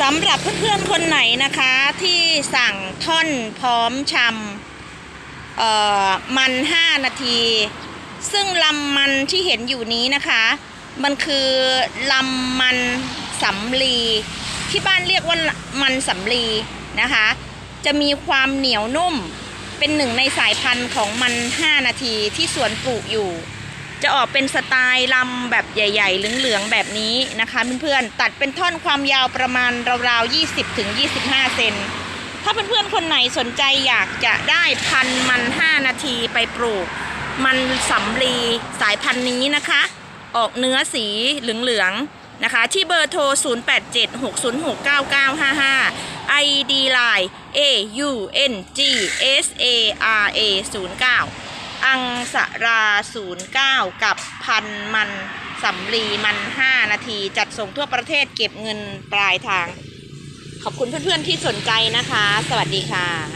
สำหรับเพื่อนๆคนไหนนะคะที่สั่งท่อนพร้อมชำเอ่อมัน 5 นาที ซึ่งลำมันที่เห็นอยู่นี้นะคะ มันคือลำมันสำลี ที่บ้านเรียกว่ามันสำลีนะคะ จะมีความเหนียวนุ่มเป็นหนึ่งในสายพันธุ์ของมัน 5 นาทีที่สวนปลูกอยู่ จะออกเป็นสไตล์ลำแบบใหญ่ ๆ เหลืองๆแบบนี้นะคะเพื่อนๆตัดเป็นท่อนความยาวประมาณราวๆ 20ถึง25 เซนถ้าเพื่อนๆคนไหนสนใจอยากจะได้พันมัน 5 นาทีไปปลูก มันสำลีสายพันธุ์นี้นะคะ ออกเนื้อสีเหลืองๆนะคะ ที่เบอร์โทร 0876069955 ID Line A U N G S A R A 09 อังสราศูนย์เก้ากับพันมันสำลีมัน5นาที จัดส่งทั่วประเทศเก็บเงินปลายทาง ขอบคุณเพื่อนๆที่สนใจนะคะ สวัสดีค่ะ